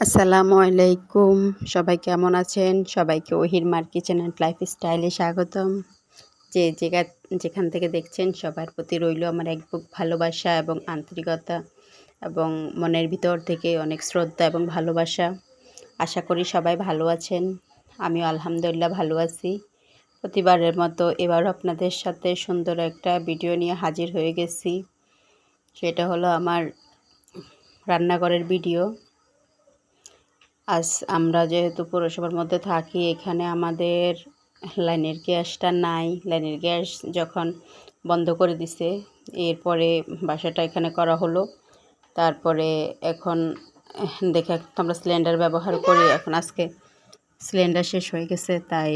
আসসালামু আলাইকুম। সবাই কেমন আছেন? সবাইকে ওহির মার কিচেন অ্যান্ড লাইফ স্টাইলে স্বাগতম। যে যেগা, যেখান থেকে দেখছেন, সবার প্রতি রইল আমার এক ভালোবাসা এবং আন্তরিকতা এবং মনের ভিতর থেকে অনেক শ্রদ্ধা এবং ভালোবাসা। আশা করি সবাই ভালো আছেন। আমিও আলহামদুলিল্লাহ ভালো আছি। প্রতিবারের মতো এবারও আপনাদের সাথে সুন্দর একটা ভিডিও নিয়ে হাজির হয়ে গেছি। সেটা হলো আমার রান্নাঘরের ভিডিও। আজ আমরা যেহেতু পৌরসভার মধ্যে থাকি, এখানে আমাদের লাইনের গ্যাসটা নাই। লাইনের গ্যাস যখন বন্ধ করে দিছে, এরপরে বাসাটা এখানে করা হলো। তারপরে এখন, দেখে আমরা সিলিন্ডার ব্যবহার করি। এখন আজকে সিলিন্ডার শেষ হয়ে গেছে, তাই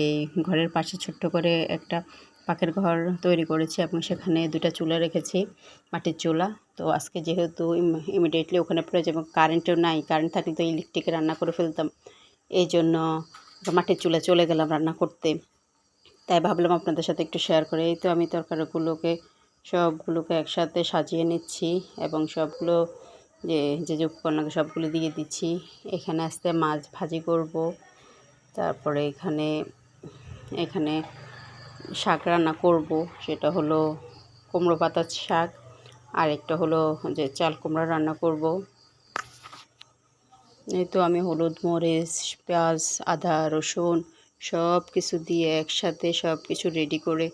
ঘরের পাশে ছোট্ট করে একটা পাখের ঘর তৈরি করেছি এবং সেখানে দুটা চুলা রেখেছি, মাটির চুলা। তো আজকে যেহেতু ইমিডিয়েটলি ওখানে প্রয়োজন এবং কারেন্টও নাই কারেন্ট থাকলে তো ইলেকট্রিকে রান্না করে ফেলতাম। এই জন্য মাটির চুলে চলে গেলাম রান্না করতে। তাই ভাবলাম আপনাদের সাথে একটু শেয়ার করে। এই তো আমি তরকারিগুলোকে, সবগুলোকে একসাথে সাজিয়ে নিচ্ছি এবং সবগুলো যে যে যে উপকরণ সবগুলো দিয়ে দিচ্ছি। এখানে আসতে মাছ ভাজি করব। তারপরে এখানে এখানে শাক রান্না করব। সেটা হলো কুমড়ো পাতার শাক আর একটা হলো যে চাল কুমড়া রান্না করব। এই তো আমি হলুদ, মরিচ, পেঁয়াজ, আদা, রসুন সব কিছু দিয়ে একসাথে সব কিছু রেডি করে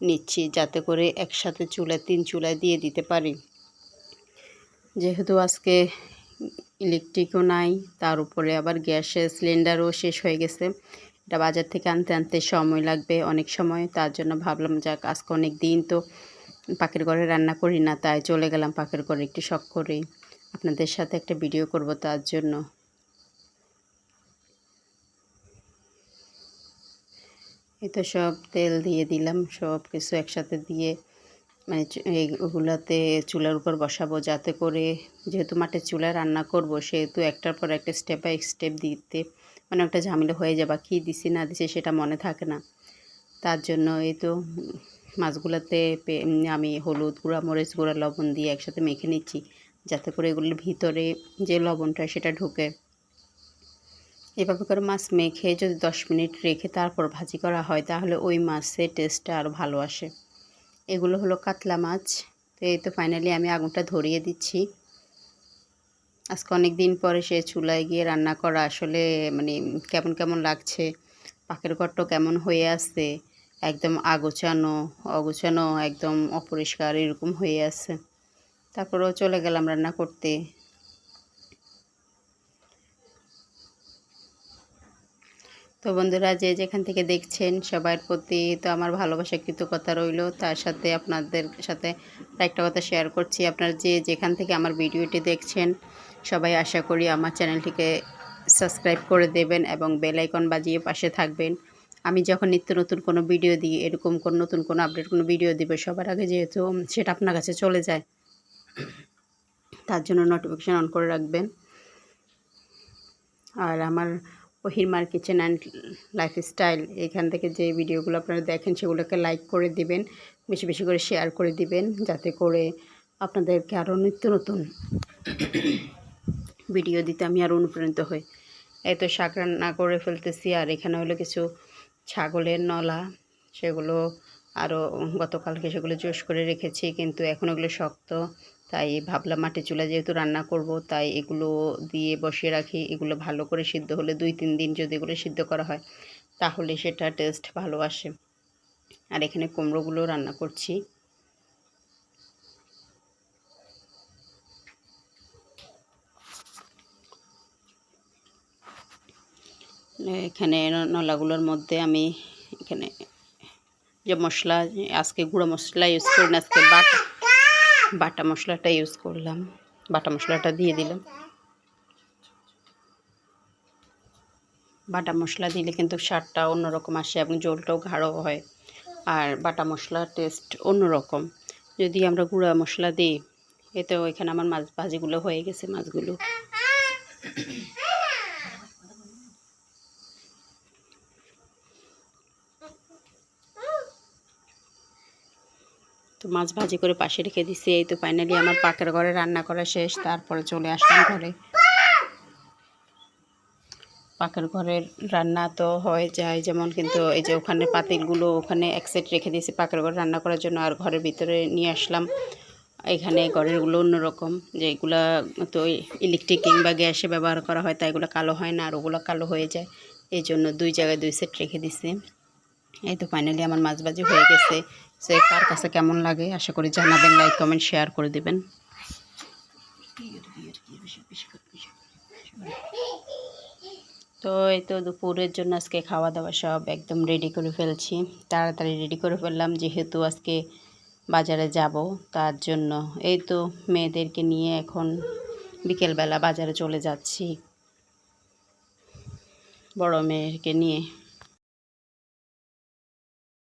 নিচ্ছি যাতে করে একসাথে চুলায়, তিন চুলায় দিয়ে দিতে পারি। যেহেতু আজকে ইলেকট্রিকও নাই, তার উপরে আবার গ্যাসের সিলিন্ডারও শেষ হয়ে গেছে। এটা বাজার থেকে আনতে আনতে সময় লাগবে অনেক সময়, তার জন্য ভাবলাম যাক আজকে অনেক দিন তো পাখির ঘরে রান্না করি না, তাই চলে গেলাম পাখির ঘরে, একটু শখ করেই। আপনাদের সাথে একটা ভিডিও করব তার জন্য। এই তো সব তেল দিয়ে দিলাম, সব কিছু একসাথে দিয়ে মানে এইগুলোতে চুলার উপর বসাবো যাতে করে, যেহেতু মাটির চুলায় রান্না করব, সেহেতু একটার পর একটা স্টেপ বাই স্টেপ দিতে মানে একটা ঝামেলা হয়ে যাবে কী দিছি না দিছি সেটা মনে থাকে না। তার জন্য এই তো মাছগুলোতে আমি হলুদ গুঁড়া, মরিচ গুঁড়া, লবণ দিয়ে একসাথে মেখে নিচ্ছি, যাতে করে এগুলোর ভিতরে যে লবণটা সেটা ঢুকে। এভাবে করে মাছ মেখে যদি দশ মিনিট রেখে তারপর ভাজি করা হয়, তাহলে ওই মাছের টেস্টটা আরও ভালো আসে। এগুলো হলো কাতলা মাছ। তো এই তো ফাইনালি আমি আগুনটা ধরিয়ে দিচ্ছি। আজকে অনেক দিন পরে সে চুলায় গিয়ে রান্না করা আসলে মানে কেমন কেমন লাগছে পাখির ঘরটা কেমন হয়ে আসছে একদম আগোছানো, অগোছানো, একদম অপরিষ্কার এরকম হয়ে আছে। তারপরেও চলে গেলাম রান্না করতে। তো বন্ধুরা, যে যেখান থেকে দেখছেন সবার প্রতি তো আমার ভালোবাসা, কৃতজ্ঞতা রইল। তার সাথে আপনাদের সাথে একটা কথা শেয়ার করছি। আপনারা যে যেখান থেকে আমার ভিডিওটি দেখছেন, সবাই আশা করি আমার চ্যানেলটিকে সাবস্ক্রাইব করে দেবেন এবং বেল আইকন বাজিয়ে পাশে থাকবেন। আমি যখন নিত্য নতুন কোনো ভিডিও দিই, এরকম কোনো নতুন কোনো আপডেট কোনো ভিডিও দিবে, সবার আগে যেহেতু সেটা আপনার কাছে চলে যায়, তার জন্য নোটিফিকেশান অন করে রাখবেন। আর আমার ওহিরমার কিচেন অ্যান্ড লাইফস্টাইল এখান থেকে যে ভিডিওগুলো আপনারা দেখেন, সেগুলোকে লাইক করে দিবেন, বেশি বেশি করে শেয়ার করে দিবেন, যাতে করে আপনাদেরকে আরও নিত্য নতুন ভিডিও দিতে আমি আরও অনুপ্রাণিত হই। এই তো শাক রান্না করে ফেলতেছি, আর এখানে হলো কিছু ছাগলের নলা, সেগুলো আরও গতকালকে সেগুলো জোশ করে রেখেছি, কিন্তু এখন ওগুলো শক্ত। তাই ভাবলাম মাটি চুলা যেহেতু রান্না করব, তাই এগুলো দিয়ে বসিয়ে রাখি। এগুলো ভালো করে সিদ্ধ হলে দুই তিন দিন যদি এগুলো সিদ্ধ করা হয়, তাহলে সেটা টেস্ট ভালো আসে। আর এখানে কুমড়োগুলো রান্না করছি। এখানে নলাগুলোর মধ্যে আমি এখানে যে মশলা, আজকে গুঁড়ো মশলা ইউজ করি না, আজকে বাটা বাটা মশলাটা ইউজ করলাম। বাটা মশলাটা দিয়ে দিলাম। বাটা মশলা দিলে কিন্তু স্বাদটা অন্যরকম আসে এবং জলটাও গাঢ় হয়। আর বাটা মশলার টেস্ট অন্যরকম। যদি আমরা গুঁড়া মশলা দিই, এতেও এখানে আমার মাছ ভাজিগুলো হয়ে গেছে মাছগুলো। তো মাছ ভাজি করে পাশে রেখে দিছি। এই তো ফাইনালি আমার পাকের ঘরে রান্না করা শেষ, তারপরে চলে আসলাম ঘরে। পাকের ঘরের রান্না তো হয়ে যায়, যেমন কিন্তু এই যে ওখানে পাতিলগুলো ওখানে এক সাইড রেখে দিয়েছি পাকের ঘরে রান্না করার জন্য, আর ঘরের ভিতরে নিয়ে আসলাম। এখানে ঘরেরগুলো অন্যরকম, যে এগুলা তো ইলেকট্রিক কিংবা গ্যাসে ব্যবহার করা হয়, তাই এগুলো কালো হয় না, আর ওগুলো কালো হয়ে যায়। এই জন্য দুই জায়গায় দুই সেট রেখে দিছি। এই তো ফাইনালি আমার মাছ ভাজি হয়ে গেছে। সে কার কাছে কেমন লাগে, আশা করি জানাবেন লাইক কমেন্ট শেয়ার করে দেবেন। তো এই তো দুপুরের জন্য আজকে খাওয়া দাওয়া সব একদম রেডি করে ফেলছি। তাড়াতাড়ি রেডি করে ফেললাম, যেহেতু আজকে বাজারে যাব, তার জন্য। এই তো মেয়েদেরকে নিয়ে এখন বিকেলবেলা বাজারে চলে যাচ্ছি। বড় মেয়েকে নিয়ে।